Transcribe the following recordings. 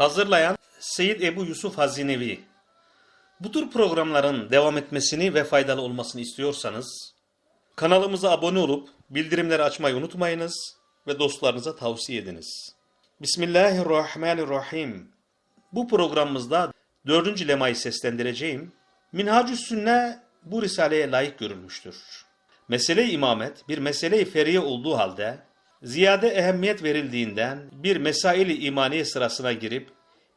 Hazırlayan Seyyid Ebu Yusuf Hazinevi. Bu tür programların devam etmesini ve faydalı olmasını istiyorsanız kanalımıza abone olup bildirimleri açmayı unutmayınız ve dostlarınıza tavsiye ediniz. Bismillahirrahmanirrahim. Bu programımızda dördüncü lemayı seslendireceğim. Minhacü Sünne bu risaleye layık görülmüştür. Mesele-i imamet bir mesele-i feriye olduğu halde ziyade ehemmiyet verildiğinden bir mesaili imaniye sırasına girip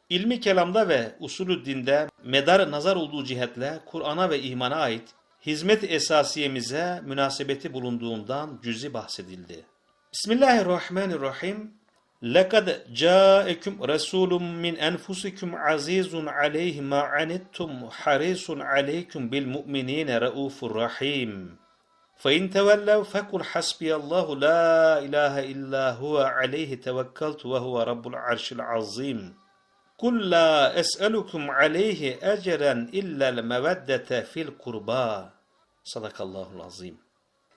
ilmi kelamda ve usulü dinde medar nazar olduğu cihetle Kur'an'a ve imana ait hizmet esasiyemize münasebeti bulunduğundan cüzi bahsedildi. Bismillahirrahmanirrahim. لَقَدْ جَاءَكُمْ رَسُولٌ مِّنْ أَنْفُسِكُمْ عَزِيزٌ عَلَيْهِ مَا عَنِتُّمْ حَرِيصٌ عَلَيْكُمْ بِالْمُؤْمِنِينَ رَؤُوفٌ رَحِيمٌ فَإِنْ تَوَلَّوْا فَقُلْ حَسْبِيَ اللّٰهُ لَا إِلَٰهَ إِلَّا هُوَ عَلَيْهِ تَوَكَّلْتُ وَهُوَ رَبُّ الْعَرْشِ الْعَظِيمِ قُلْ لَا أَسْأَلُكُمْ عَلَيْهِ أَجْرًا إِلَّا الْمَوَدَّةَ فِي الْقُرْبَى Sadakallahul azim.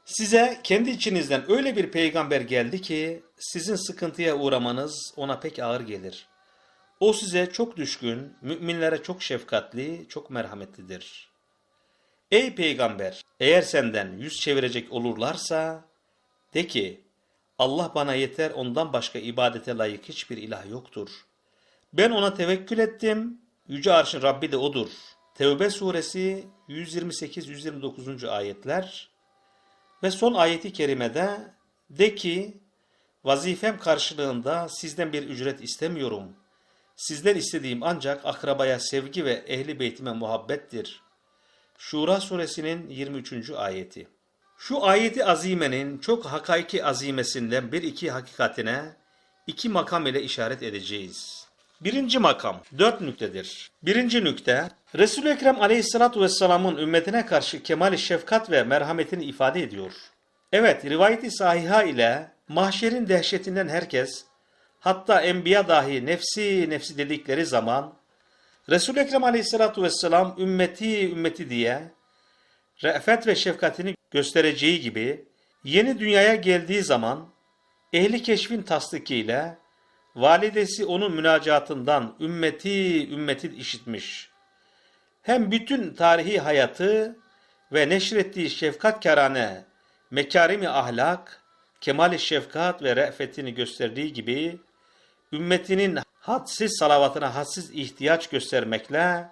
Size kendi içinizden öyle bir peygamber geldi ki sizin sıkıntıya uğramanız ona pek ağır gelir. O size çok düşkün, müminlere çok şefkatli, çok merhametlidir. Ey peygamber! Eğer senden yüz çevirecek olurlarsa de ki Allah bana yeter ondan başka ibadete layık hiçbir ilah yoktur. Ben ona tevekkül ettim. Yüce Arş'ın Rabbi de odur. Tevbe suresi 128-129. ayetler ve son ayeti kerimede de ki vazifem karşılığında sizden bir ücret istemiyorum. Sizden istediğim ancak akrabaya sevgi ve ehli beytime muhabbettir. Şura suresinin 23. ayeti. Şu ayeti azimenin çok hakaiki azimesinden bir iki hakikatine iki makam ile işaret edeceğiz. Birinci makam dört nüktedir. Birinci nükte Resul-i Ekrem aleyhissalatu vesselamın ümmetine karşı kemali şefkat ve merhametini ifade ediyor. Evet rivayeti sahiha ile mahşerin dehşetinden herkes hatta enbiya dahi nefsi nefsi dedikleri zaman Resul-i Ekrem aleyhissalatu vesselam ümmeti ümmeti diye re'fet ve şefkatini göstereceği gibi yeni dünyaya geldiği zaman ehli keşfin tasdikiyle validesi onun münacatından ümmeti ümmeti işitmiş. Hem bütün tarihi hayatı ve neşrettiği şefkat kerane, mekarimi ahlak, kemali şefkat ve re'fetini gösterdiği gibi ümmetinin hadsiz salavatına hadsiz ihtiyaç göstermekle,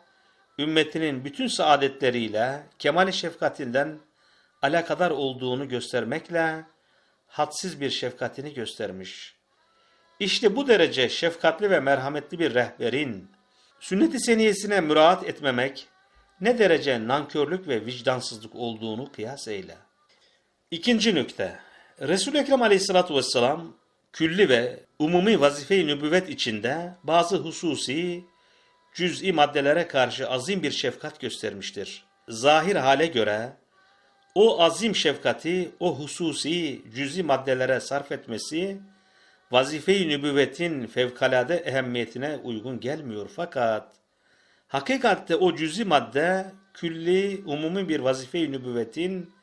ümmetinin bütün saadetleriyle kemali şefkatinden alakadar olduğunu göstermekle hadsiz bir şefkatini göstermiş. İşte bu derece şefkatli ve merhametli bir rehberin sünnet-i seniyesine müraat etmemek ne derece nankörlük ve vicdansızlık olduğunu kıyas eyle. İkinci nükte. Resul-i Ekrem aleyhissalatu vesselam külli ve umumi vazife-i nübüvvet içinde bazı hususi, cüz'i maddelere karşı azim bir şefkat göstermiştir. Zahir hale göre o azim şefkati o hususi, cüz'i maddelere sarf etmesi vazife-i nübüvvetin fevkalade ehemmiyetine uygun gelmiyor fakat hakikatte o cüz'i madde külli, umumi bir vazife-i nübüvvetin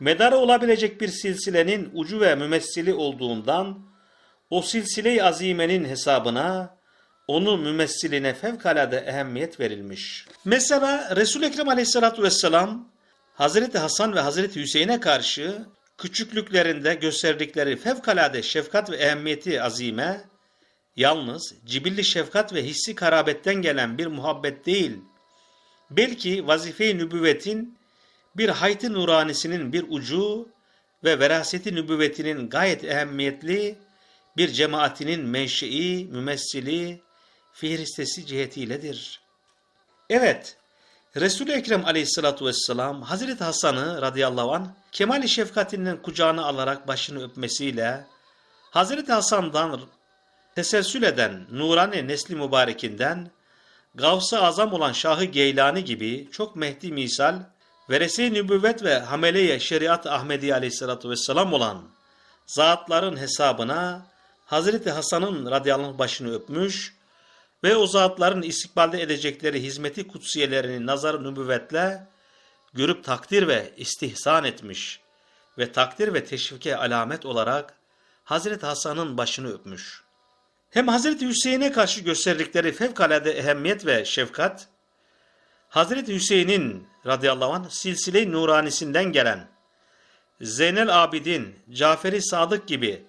medarı olabilecek bir silsilenin ucu ve mümessili olduğundan o silsile-i azimenin hesabına onun mümessiline fevkalade ehemmiyet verilmiş. Mesela Resul-i Ekrem aleyhissalatu vesselam Hazreti Hasan ve Hazreti Hüseyin'e karşı küçüklüklerinde gösterdikleri fevkalade şefkat ve ehemmiyeti azime, yalnız cibilli şefkat ve hissi karabetten gelen bir muhabbet değil, belki vazife-i nübüvvetin bir hayti nuranisinin bir ucu ve veraseti nübüvvetinin gayet ehemmiyetli bir cemaatinin menşei, mümessili, fihristesi cihetiyledir. Evet, Resul-i Ekrem aleyhissalatu vesselam Hazreti Hasan'ı radıyallahu anh kemali şefkatinden kucağına alarak başını öpmesiyle Hazreti Hasan'dan teselsül eden nurani nesli mübarekinden Gavs-ı Azam olan Şahı Geylani gibi çok mehdi misal verese nübüvvet ve hameleye şeriat Ahmedi aleyhissalatu vesselam olan zatların hesabına Hazreti Hasan'ın radıyallahu anh başını öpmüş ve o zatların istikbalde edecekleri hizmeti kutsiyelerini nazar nübüvvetle görüp takdir ve istihsan etmiş ve takdir ve teşvike alamet olarak Hazreti Hasan'ın başını öpmüş. Hem Hazreti Hüseyin'e karşı gösterdikleri fevkalade ehemmiyet ve şefkat, Hazreti Hüseyin'in radıyallahu anh silsile-i nuranisinden gelen Zeynel Abidin, Caferi Sadık gibi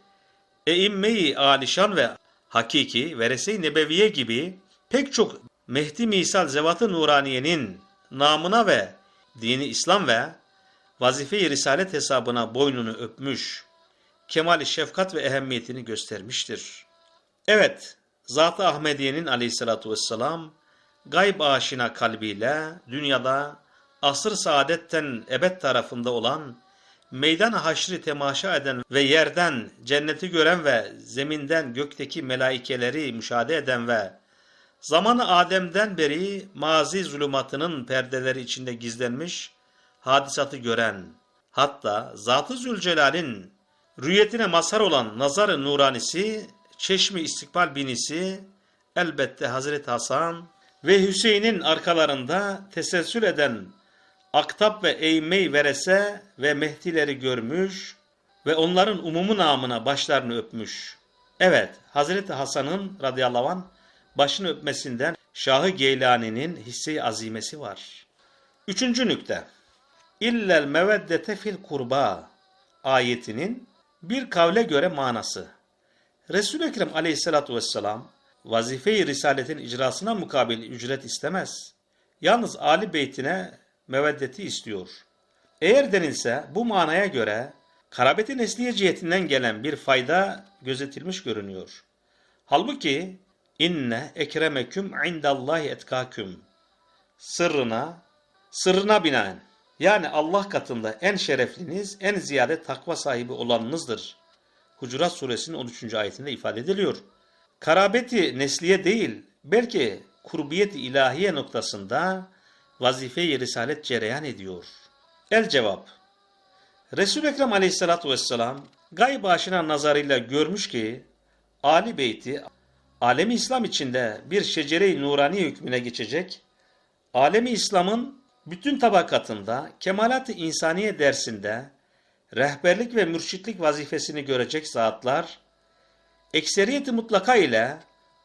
Eimme-i Alişan ve Hakiki, Verese-i Nebeviye gibi pek çok Mehdi Misal Zevat-ı Nuraniye'nin namına ve dini İslam ve vazife-i Risalet hesabına boynunu öpmüş, kemali şefkat ve ehemmiyetini göstermiştir. Evet, Zat-ı Ahmediye'nin aleyhissalatu vesselam gayb aşina kalbiyle dünyada asır saadetten ebed tarafında olan meydan haşri temaşa eden ve yerden cenneti gören ve zeminden gökteki melaikeleri müşahede eden ve zamanı Adem'den beri mazi zulümatının perdeleri içinde gizlenmiş hadisatı gören, hatta Zat-ı Zülcelal'in rüyetine mazhar olan nazar-ı nuranisi, çeşmi istikbal binisi, elbette Hazreti Hasan ve Hüseyin'in arkalarında teselsül eden Aktap ve Eymey Verese ve Mehdileri görmüş ve onların umumu namına başlarını öpmüş. Evet, Hazreti Hasan'ın radıyallahu anh başını öpmesinden Şahı Geylani'nin hisse azimesi var. Üçüncü nükte. İllel meveddete fil kurba ayetinin bir kavle göre manası. Resul-i Ekrem aleyhissalatu vesselam vazife-i risaletin icrasına mukabil ücret istemez. Yalnız Ali beytine meveddeti istiyor. Eğer denilse bu manaya göre karabeti nesliye cihetinden gelen bir fayda gözetilmiş görünüyor. Halbuki inne ekremeküm indallahi etkaküm sırrına sırrına binaen yani Allah katında en şerefliniz en ziyade takva sahibi olanınızdır. Hucurat suresinin 13. ayetinde ifade ediliyor. Karabeti nesliye değil belki kurbiyet ilahiye noktasında vazife-i risalet cereyan ediyor. El cevap. Resul-i Ekrem aleyhissalatü vesselam gayb aşina nazarıyla görmüş ki Ali Beyti alemi İslam içinde bir şecere-i nurani hükmüne geçecek, alemi İslam'ın bütün tabakatında kemalat-ı insaniye dersinde rehberlik ve mürşitlik vazifesini görecek zatlar, ekseriyeti mutlaka ile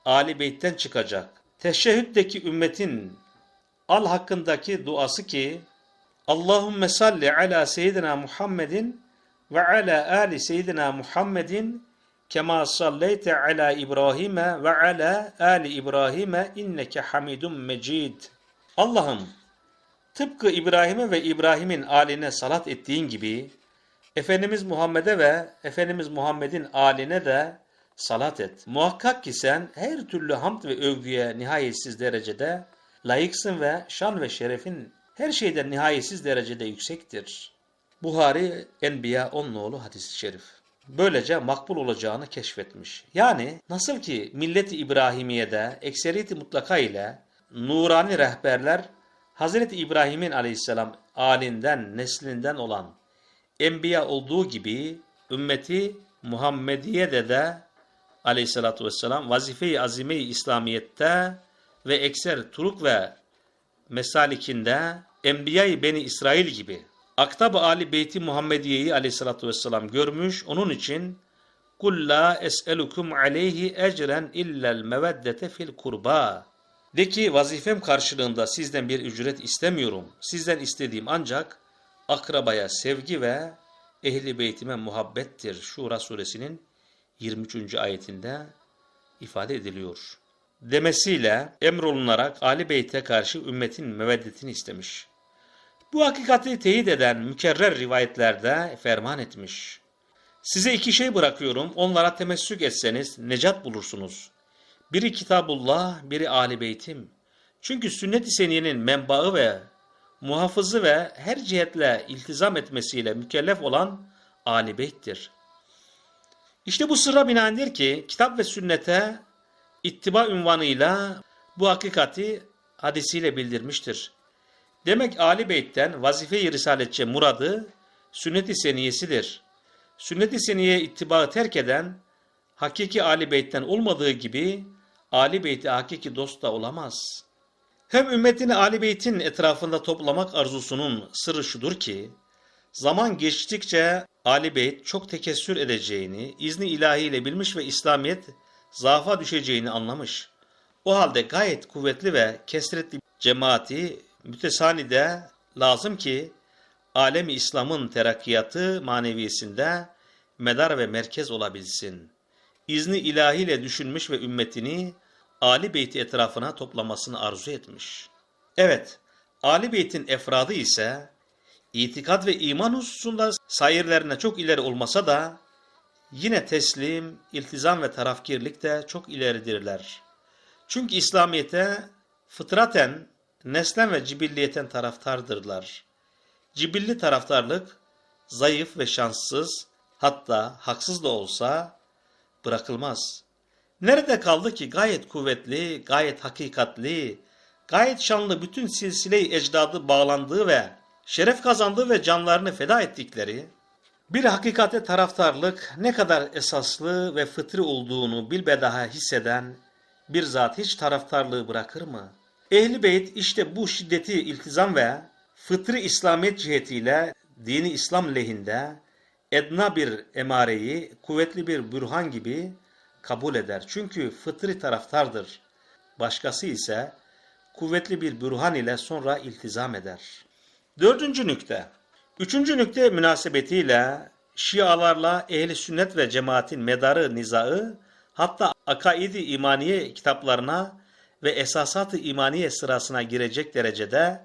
Ali Beyt'ten çıkacak. Teşehhüddeki ümmetin al hakkındaki duası ki Allahümme salli ala seyyidina Muhammedin ve ala ali seyyidina Muhammedin kema salleyte ala İbrahim'e ve ala ali İbrahim'e inneke hamidun mecid. Allah'ım tıpkı İbrahim'e ve İbrahim'in aline salat ettiğin gibi Efendimiz Muhammed'e ve Efendimiz Muhammed'in aline de salat et. Muhakkak ki sen her türlü hamd ve övgüye nihayetsiz derecede layıksın ve şan ve şerefin her şeyden nihayetsiz derecede yüksektir. Buhari Enbiya 10 nolu hadis-i şerif. Böylece makbul olacağını keşfetmiş. Yani nasıl ki milleti İbrahimiye'de ekseriyeti mutlaka ile nurani rehberler Hazreti İbrahim'in aleyhisselam alinden, neslinden olan enbiya olduğu gibi ümmeti Muhammediye'de de aleyhissalatü vesselam vazife-i azime-i İslamiyet'te ve ekser turuk ve mesalikinde Enbiya-i Beni İsrail gibi Aktab-ı Ali Beyti Muhammediye'yi aleyhissalatü vesselam görmüş. Onun için kul la es'elukum aleyhi ecren illel meveddete fil kurba. De ki vazifem karşılığında sizden bir ücret istemiyorum. Sizden istediğim ancak akrabaya sevgi ve ehli beytime muhabbettir. Şura suresinin 23. ayetinde ifade ediliyor. Demesiyle emrolunarak Ali Beyt'e karşı ümmetin meveddetini istemiş. Bu hakikati teyit eden mükerrer rivayetlerde ferman etmiş. Size iki şey bırakıyorum, onlara temessük etseniz necat bulursunuz. Biri Kitabullah, biri Ali Beytim. Çünkü sünnet-i seniyenin menbaı ve muhafızı ve her cihetle iltizam etmesiyle mükellef olan Ali Beyt'tir. İşte bu sırra binaendir ki kitap ve sünnete ittiba ünvanıyla bu hakikati hadisiyle bildirmiştir. Demek Ali Beyt'ten vazife-i risaletçe muradı sünnet-i seniyesidir. Sünnet-i seniyeye ittibaı terk eden hakiki Ali Beyt'ten olmadığı gibi Ali Beyt'i hakiki dost da olamaz. Hem ümmetini Ali Beyt'in etrafında toplamak arzusunun sırrı şudur ki, zaman geçtikçe Ali Beyt çok tekessür edeceğini, izni ilahiyle bilmiş ve İslamiyet zaafa düşeceğini anlamış. O halde gayet kuvvetli ve kesretli cemaati mütesanide lazım ki alemi İslam'ın terakkiyatı maneviyesinde medar ve merkez olabilsin. İzni ilahiyle düşünmüş ve ümmetini Ali Beyt'i etrafına toplamasını arzu etmiş. Evet, Ali Beyt'in efradı ise itikat ve iman hususunda sayırlarına çok ileri olmasa da yine teslim, iltizam ve tarafkirlikte çok ileridirler. Çünkü İslamiyet'e fıtraten, neslen ve cibilliyeten taraftardırlar. Cibilli taraftarlık zayıf ve şanssız, hatta haksız da olsa bırakılmaz. Nerede kaldı ki gayet kuvvetli, gayet hakikatli, gayet şanlı bütün silsile-i ecdadı bağlandığı ve şeref kazandığı ve canlarını feda ettikleri, bir hakikate taraftarlık ne kadar esaslı ve fıtri olduğunu bilbedaha hisseden bir zat hiç taraftarlığı bırakır mı? Ehli beyt işte bu şiddeti iltizam ve fıtri İslamiyet cihetiyle dini İslam lehinde edna bir emareyi kuvvetli bir bürhan gibi kabul eder. Çünkü fıtri taraftardır. Başkası ise kuvvetli bir bürhan ile sonra iltizam eder. Dördüncü nükte. Üçüncü nükte münasebetiyle Şialarla ehli sünnet ve cemaatin medarı nizaı hatta akaidi imaniye kitaplarına ve esasat-ı imaniye sırasına girecek derecede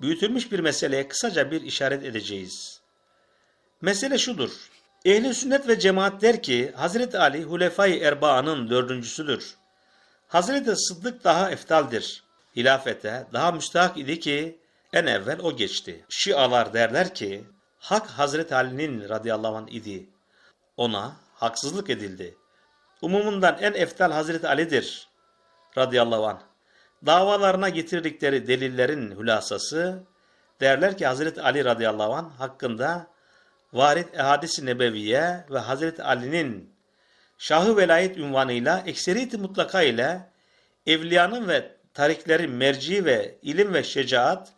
büyütülmüş bir meseleye kısaca bir işaret edeceğiz. Mesele şudur. Ehli sünnet ve cemaat der ki Hazreti Ali Hulefai Erba'nın dördüncüsüdür. Hazreti Sıddık daha eftaldir. Hilafete daha müstahak idi ki en evvel o geçti. Şialar derler ki hak Hazreti Ali'nin radıyallahu anh idi. Ona haksızlık edildi. Umumundan en eftal Hazreti Ali'dir radıyallahu anh. Davalarına getirdikleri delillerin hülasası derler ki Hazreti Ali radıyallahu anh hakkında varit ehadis-i nebeviye ve Hazreti Ali'nin şahı velayet ünvanıyla ekseriyeti mutlaka ile evliyanın ve tariklerin merci ve ilim ve şecaat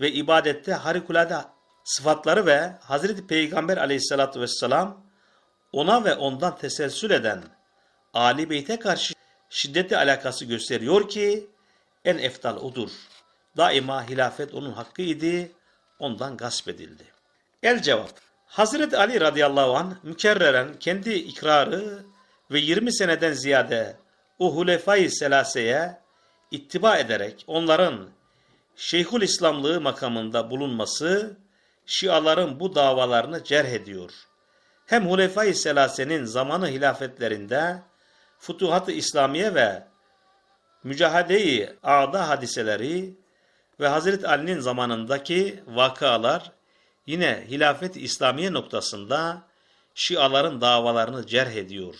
ve ibadette harikulade sıfatları ve Hazreti Peygamber aleyhissalatü vesselam ona ve ondan teselsül eden Ali Beyt'e karşı şiddetli alakası gösteriyor ki en eftal odur. Daima hilafet onun hakkı idi, ondan gasp edildi. El cevap. Hazreti Ali radıyallahu anh mükerreren kendi ikrarı ve 20 seneden ziyade o hulefai selaseye ittiba ederek onların Şeyhül İslamlığı makamında bulunması Şiaların bu davalarını cerh ediyor. Hem Hulefai Selase'nin zamanı hilafetlerinde Futuhat-ı İslamiye ve Mücahede-i Ağda hadiseleri ve Hazreti Ali'nin zamanındaki vakalar yine hilafet-i İslamiye noktasında Şiaların davalarını cerh ediyor.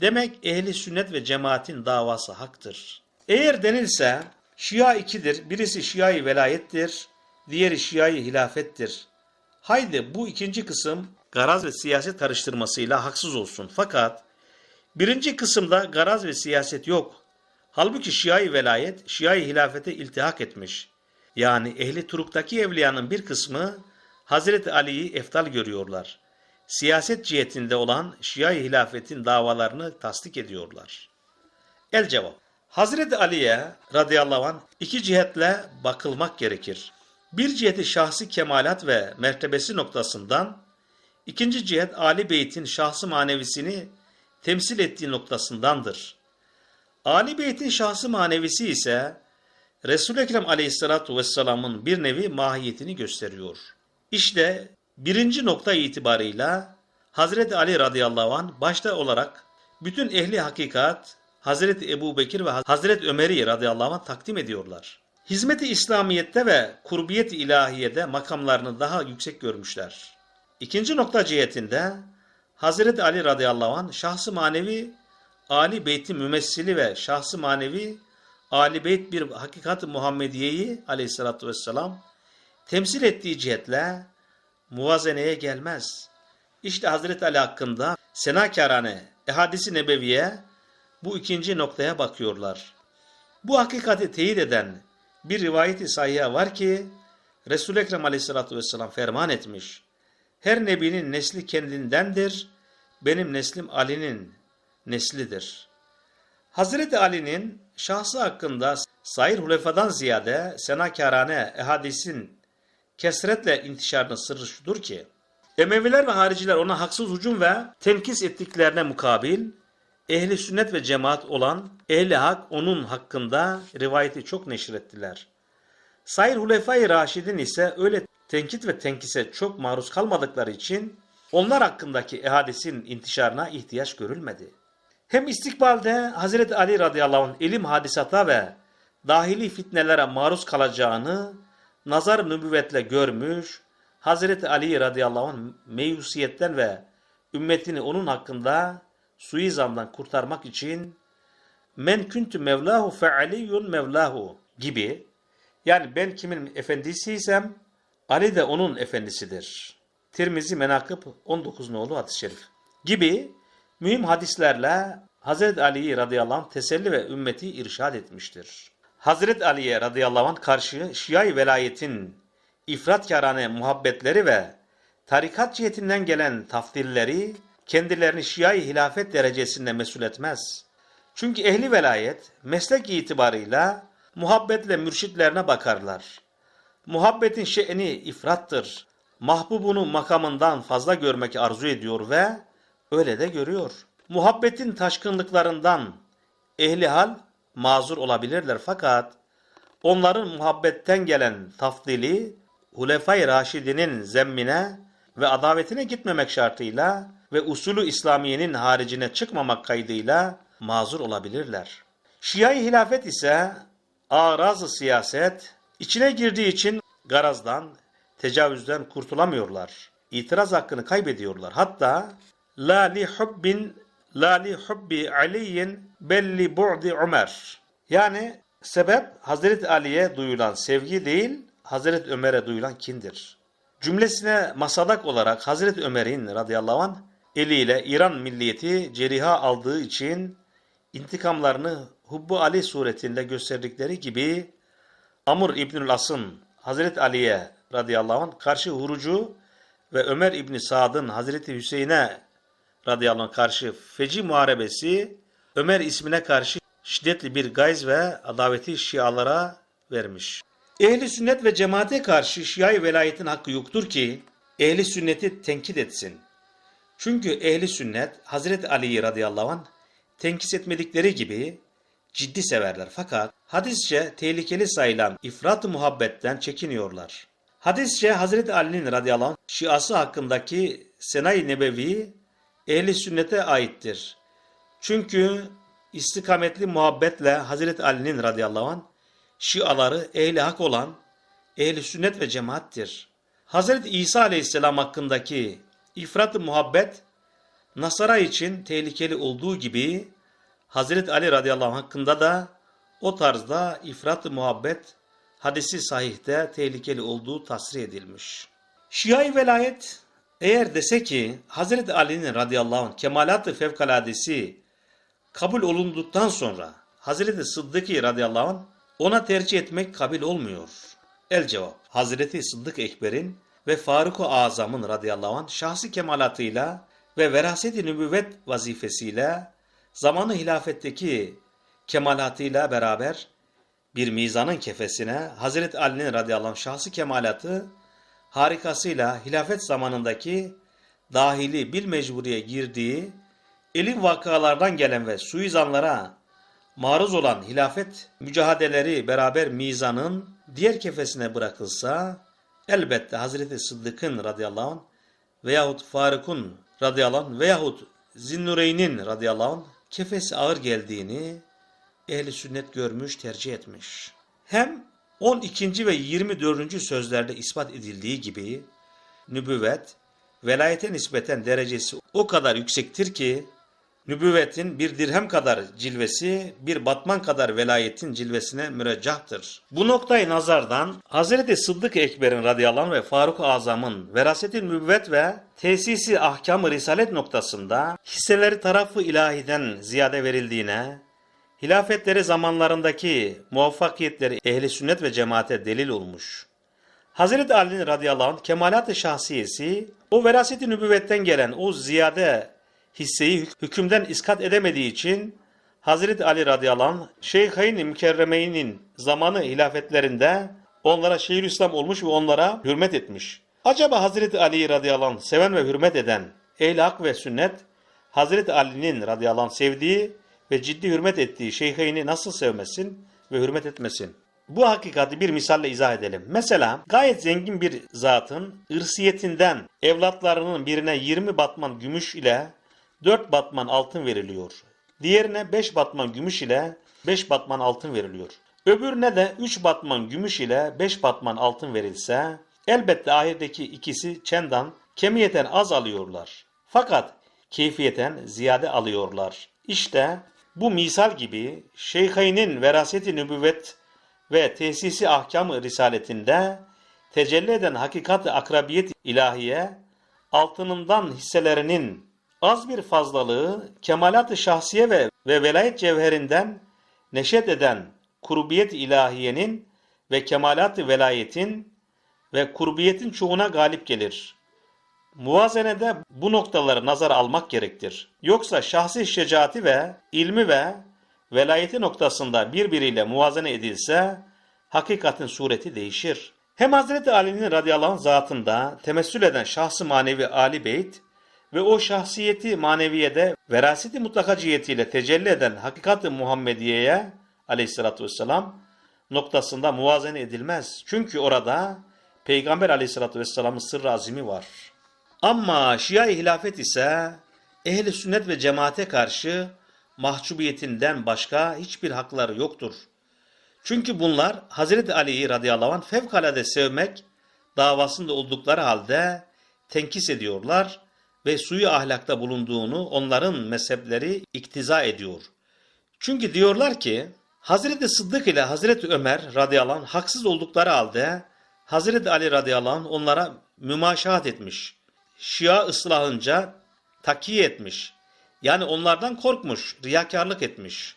Demek ehli sünnet ve cemaatin davası haktır. Eğer denilse Şia ikidir, birisi Şia-i velayettir, diğeri Şia-i hilafettir. Haydi bu ikinci kısım garaz ve siyaset karıştırmasıyla haksız olsun. Fakat birinci kısımda garaz ve siyaset yok. Halbuki Şia-i velayet, Şia-i hilafete iltihak etmiş. Yani ehli turuktaki evliyanın bir kısmı Hazreti Ali'yi eftal görüyorlar. Siyaset cihetinde olan Şia-i hilafetin davalarını tasdik ediyorlar. El cevap. Hazreti Ali'ye radıyallahu anh iki cihetle bakılmak gerekir. Bir ciheti şahsi kemalat ve mertebesi noktasından, ikinci cihet Ali Beyt'in şahsı manevisini temsil ettiği noktasındandır. Ali Beyt'in şahsı manevisi ise Resul-i Ekrem aleyhissalatu vesselamın bir nevi mahiyetini gösteriyor. İşte birinci nokta itibarıyla Hazreti Ali radıyallahu anh başta olarak bütün ehli hakikat Hazreti Ebu Bekir ve Hazreti Ömer'i radıyallahu anh takdim ediyorlar. Hizmeti İslamiyet'te ve kurbiyet-i ilahiyede makamlarını daha yüksek görmüşler. İkinci nokta cihetinde Hazreti Ali radıyallahu anh şahsı manevi Ali Beyt'i mümessili ve şahsı manevi Ali Beyt bir hakikat-ı Muhammediye'yi aleyhissalatü vesselam temsil ettiği cihetle muvazeneye gelmez. İşte Hazreti Ali hakkında senakarane ehadisi nebeviye bu ikinci noktaya bakıyorlar. Bu hakikati teyit eden bir rivayeti sahiha var ki Resul-i Ekrem aleyhissalatü vesselam ferman etmiş. Her nebinin nesli kendindendir, benim neslim Ali'nin neslidir. Hazreti Ali'nin şahsı hakkında sair hulefadan ziyade senakarane ehadisin kesretle intişarının sırrı şudur ki, Emeviler ve hariciler ona haksız hücum ve tenkis ettiklerine mukabil, ehli sünnet ve cemaat olan ehli hak onun hakkında rivayeti çok neşrettiler. Sair Hulefai Raşidin ise öyle tenkit ve tenkise çok maruz kalmadıkları için onlar hakkındaki ehadisin intişarına ihtiyaç görülmedi. Hem istikbalde Hazreti Ali radıyallahu anh ilim hadisata ve dahili fitnelere maruz kalacağını nazar nübüvvetle görmüş, Hazreti Ali radıyallahu anh meyusiyetten ve ümmetini onun hakkında suizandan kurtarmak için men küntü mevlahu fe aliyyun mevlahu gibi yani ben kimin efendisiysem Ali de onun efendisidir. Tirmizi Menakıb 19 nolu hadis-i şerif gibi mühim hadislerle Hazreti Ali'yi radıyallahu anh teselli ve ümmeti irşad etmiştir. Hazreti Ali'ye radıyallahu anh karşı Şia-i velayetin ifratkarane muhabbetleri ve tarikat cihetinden gelen tafdilleri kendilerini Şia-i hilafet derecesinde mesul etmez. Çünkü ehli velayet meslek itibarıyla muhabbetle mürşitlerine bakarlar. Muhabbetin şe'ni ifrattır. Mahbubunu makamından fazla görmek arzu ediyor ve öyle de görüyor. Muhabbetin taşkınlıklarından ehli hal mazur olabilirler fakat onların muhabbetten gelen tafdili Hulefai Raşidinin zemmine ve adavetine gitmemek şartıyla ve usulü İslamiyenin haricine çıkmamak kaydıyla mazur olabilirler. Şia-i hilafet ise araz siyaset içine girdiği için garazdan, tecavüzden kurtulamıyorlar. İtiraz hakkını kaybediyorlar. Hatta la li hubbin la li hubbi aliyin belli bu'di Ömer. Yani sebep Hazreti Ali'ye duyulan sevgi değil, Hazreti Ömer'e duyulan kindir. Cümlesine masadak olarak Hazreti Ömer'in radıyallahu anh eliyle İran milliyeti ceriha aldığı için intikamlarını Hubbu Ali suretinde gösterdikleri gibi Amr İbnül As'ın Hazreti Ali'ye radıyallahu anh karşı hurucu ve Ömer İbni Sa'd'ın Hazreti Hüseyin'e radıyallahu anh karşı feci muharebesi Ömer ismine karşı şiddetli bir gayz ve adaveti şialara vermiş. Ehli sünnet ve cemaate karşı şia velayetin hakkı yoktur ki ehli sünneti tenkit etsin. Çünkü ehli sünnet Hazreti Ali'yi radıyallahu anh tenkis etmedikleri gibi ciddi severler fakat hadisçe tehlikeli sayılan ifrat-ı muhabbetten çekiniyorlar. Hadisçe Hazreti Ali'nin radıyallahu anh şiası hakkındaki Senay-i Nebevi ehli sünnete aittir. Çünkü istikametli muhabbetle Hazreti Ali'nin radıyallahu anh şiaları ehli hak olan ehli sünnet ve cemaattir. Hazreti İsa aleyhisselam hakkındaki ifrat-ı muhabbet Nasara için tehlikeli olduğu gibi Hazreti Ali radıyallahu anh hakkında da o tarzda ifrat-ı muhabbet hadisi sahihte tehlikeli olduğu tasrih edilmiş. Şia-i velayet eğer dese ki Hazreti Ali'nin radıyallahu anh kemalat-ı fevkaladesi kabul olunduktan sonra Hazreti Sıddık'ı radıyallahu anh ona tercih etmek kabil olmuyor. El cevap Hazreti Sıddık Ekber'in ve Faruk-u Azam'ın radıyallahu anh şahsi kemalatıyla ve veraseti nübüvvet vazifesiyle zamanı hilafetteki kemalatıyla beraber bir mizanın kefesine Hazreti Ali'nin radıyallahu anh şahsi kemalatı harikasıyla hilafet zamanındaki dahili bil mecburiye girdiği elim vakalardan gelen ve suizanlara maruz olan hilafet mücadeleri beraber mizanın diğer kefesine bırakılsa elbette Hazreti Sıddık'ın radıyallahu anh veyahut Faruk'un radıyallahu anh veyahut Zinnureyn'in radıyallahu anh kefesi ağır geldiğini ehli sünnet görmüş, tercih etmiş. Hem 12. ve 24. sözlerde ispat edildiği gibi nübüvvet velayete nispeten derecesi o kadar yüksektir ki nübüvvetin bir dirhem kadar cilvesi bir batman kadar velayetin cilvesine müreccahtır. Bu noktayı nazardan Hazreti Sıddık Ekber'in radıyallahu anh ve Faruk Azam'ın veraseti nübüvvet ve tesisi ahkamı risalet noktasında hisseleri tarafı ilahiden ziyade verildiğine, hilafetleri zamanlarındaki muvaffakiyetleri ehli sünnet ve cemaate delil olmuş. Hazreti Ali'nin radıyallahu anh kemalat-ı şahsiyesi o veraseti nübüvvetten gelen o ziyade hisseyi hükümden iskat edemediği için Hazreti Ali radıyallahu anh, Şeyhayn-i Mükerremeyn'in zamanı hilafetlerinde onlara Şeyhülislam olmuş ve onlara hürmet etmiş. Acaba Hazreti Ali radıyallahu anh seven ve hürmet eden ehl hak ve sünnet Hazreti Ali'nin radıyallahu anh sevdiği ve ciddi hürmet ettiği Şeyhayn'i nasıl sevmesin ve hürmet etmesin? Bu hakikati bir misalle izah edelim. Mesela gayet zengin bir zatın ırsiyetinden evlatlarının birine 20 batman gümüş ile 4 batman altın veriliyor. Diğerine 5 batman gümüş ile 5 batman altın veriliyor. Öbürüne de 3 batman gümüş ile 5 batman altın verilse elbette ahirdeki ikisi çendan kemiyeten az alıyorlar. Fakat keyfiyeten ziyade alıyorlar. İşte bu misal gibi Şeyhaynin veraseti nübüvvet ve tesisi ahkam-ı risaletinde tecelli eden hakikat-ı akrabiyet ilahiye altınından hisselerinin az bir fazlalığı kemalat-ı şahsiye ve, ve velayet cevherinden neşet eden kurbiyet ilahiyenin ve kemalat-ı velayetin ve kurbiyetin çoğuna galip gelir. Muvazenede bu noktaları nazara almak gerektir. Yoksa şahsi şecaati ve ilmi ve velayeti noktasında birbiriyle muvazene edilse hakikatin sureti değişir. Hem Hazreti Ali'nin radıyallahu anh zatında temessül eden şahsı manevi Ali Beyt ve o şahsiyeti maneviyede veraseti mutlaka cihetiyle tecelli eden hakikat-ı Muhammediye'ye aleyhissalatü vesselam noktasında muvazene edilmez. Çünkü orada Peygamber aleyhissalatü vesselamın sırrı azimi var. Ama Şia-i hilafet ise ehli sünnet ve cemaate karşı mahcubiyetinden başka hiçbir hakları yoktur. Çünkü bunlar Hazreti Ali'yi radıyallahu anh fevkalade sevmek davasında oldukları halde tenkis ediyorlar ve suyu ahlakta bulunduğunu onların mezhepleri iktiza ediyor. Çünkü diyorlar ki Hazreti Sıddık ile Hazreti Ömer radıyallahu anh haksız oldukları halde Hazreti Ali radıyallahu anh onlara mümaşahat etmiş. Şia ıslahınca takiye etmiş. Yani onlardan korkmuş, riyakarlık etmiş.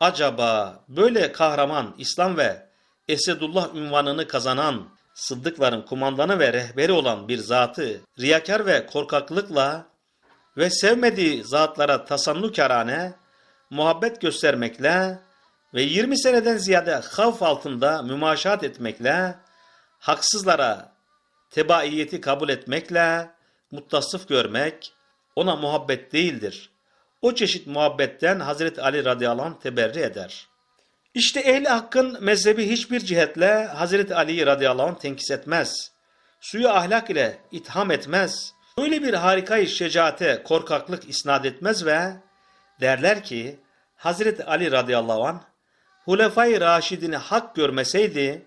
Acaba böyle kahraman İslam ve Esedullah ünvanını kazanan Sıddıkların kumandanı ve rehberi olan bir zatı riyakar ve korkaklıkla ve sevmediği zatlara tasannukarane muhabbet göstermekle ve 20 seneden ziyade havf altında mümaşahat etmekle haksızlara tebaiyeti kabul etmekle muttasıf görmek ona muhabbet değildir. O çeşit muhabbetten Hazreti Ali radıyallahu anh teberri eder. İşte ehli hakkın mezhebi hiçbir cihetle Hazreti Ali'yi radıyallahu anh tenkis etmez. Suyu ahlak ile itham etmez. Öyle bir harikayı şecaate korkaklık isnat etmez ve derler ki Hazreti Ali radıyallahu anh Hulefai Raşidini hak görmeseydi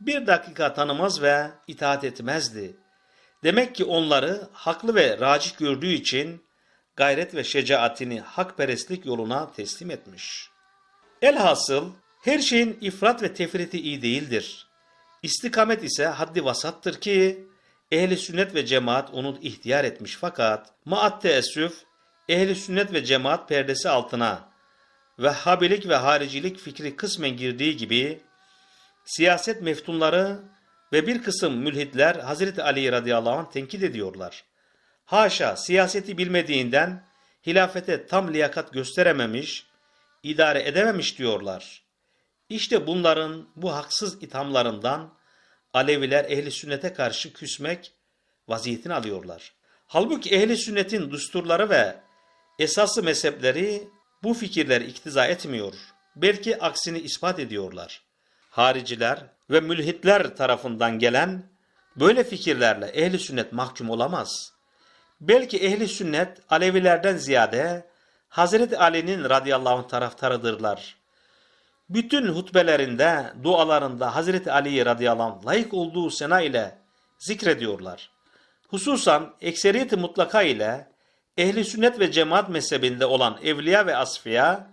bir dakika tanımaz ve itaat etmezdi. Demek ki onları haklı ve racih gördüğü için gayret ve şecaatini hakperestlik yoluna teslim etmiş. Elhasıl her şeyin ifrat ve tefriti iyi değildir. İstikamet ise haddi vasattır ki ehli sünnet ve cemaat onu ihtiyar etmiş fakat maat teessüf ehli sünnet ve cemaat perdesi altına Vehhabilik ve haricilik fikri kısmen girdiği gibi siyaset meftunları ve bir kısım mülhitler Hazreti Ali radıyallahu anh tenkit ediyorlar. Haşa siyaseti bilmediğinden hilafete tam liyakat gösterememiş, idare edememiş diyorlar. İşte bunların bu haksız ithamlarından Aleviler ehli sünnete karşı küsmek vaziyetini alıyorlar. Halbuki ehli sünnetin düsturları ve esası mezhepleri bu fikirleri iktiza etmiyor. Belki aksini ispat ediyorlar. Hariciler ve mülhitler tarafından gelen böyle fikirlerle ehli sünnet mahkum olamaz. Belki ehli sünnet Alevilerden ziyade Hazreti Ali'nin radıyallahu anh taraftarıdırlar. Bütün hutbelerinde, dualarında Hazreti Ali'yi radıyallahu anh layık olduğu sena ile zikrediyorlar. Hususan ekseriyeti mutlaka ile ehli sünnet ve cemaat mezhebinde olan evliya ve asfiya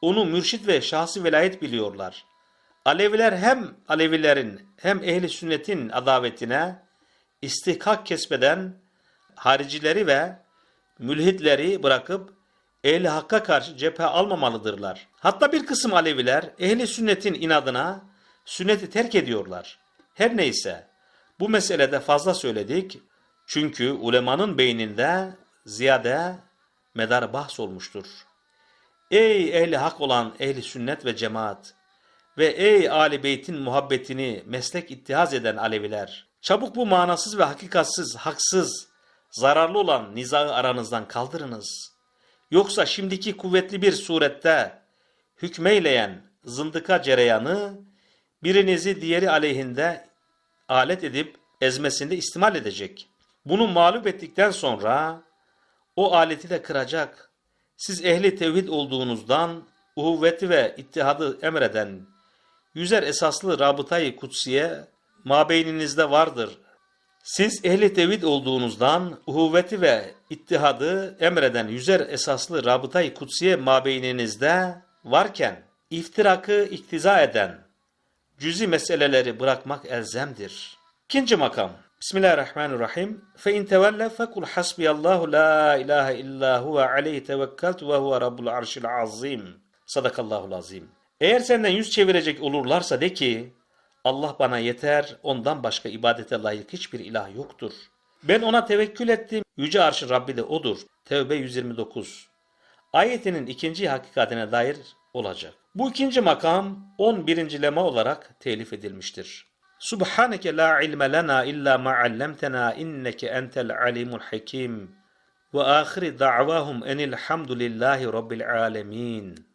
onu mürşit ve şahsi velayet biliyorlar. Aleviler hem Alevilerin hem ehli sünnetin adavetine istihkak kesbeden haricileri ve mülhitleri bırakıp ehli hakka karşı cephe almamalıdırlar. Hatta bir kısım Aleviler ehli sünnetin inadına sünneti terk ediyorlar. Her neyse bu meselede fazla söyledik. Çünkü ulemanın beyninde ziyade medar bahs olmuştur. Ey ehli hak olan ehli sünnet ve cemaat ve ey Ali Beyt'in muhabbetini meslek ittihaz eden Aleviler. Çabuk bu manasız ve hakikatsiz, haksız, zararlı olan nizağı aranızdan kaldırınız. Yoksa şimdiki kuvvetli bir surette hükmeyleyen zındıka cereyanı birinizi diğeri aleyhinde alet edip ezmesinde istimal edecek. Bunu mağlup ettikten sonra o aleti de kıracak. Siz ehli tevhid olduğunuzdan uhuvveti ve ittihadı emreden yüzer esaslı rabıtayı kutsiye mabeyninizde vardır. Siz ehli tevhid olduğunuzdan uhuvveti ve ittihadı emreden yüzer esaslı rabıtayı kutsiye mabeyninizde varken iftirakı iktiza eden cüzi meseleleri bırakmak elzemdir. İkinci makam. Bismillahirrahmanirrahim. Fe in tevelle fekul hasbiyallahu la ilahe illa huve aleyhi tevekkeltu ve huve rabbul arşil azim. Sadakallahul azim. Eğer senden yüz çevirecek olurlarsa de ki Allah bana yeter, ondan başka ibadete layık hiçbir ilah yoktur. Ben ona tevekkül ettim, yüce arşın Rabbi de odur. Tevbe 129. Ayetinin ikinci hakikatine dair olacak. Bu ikinci makam 11. lema olarak telif edilmiştir. Subhaneke la ilme lena illa ma allamtena inneke entel alimul hakim. Ve ahiri da'vahum enil hamdülillahi rabbil alemin.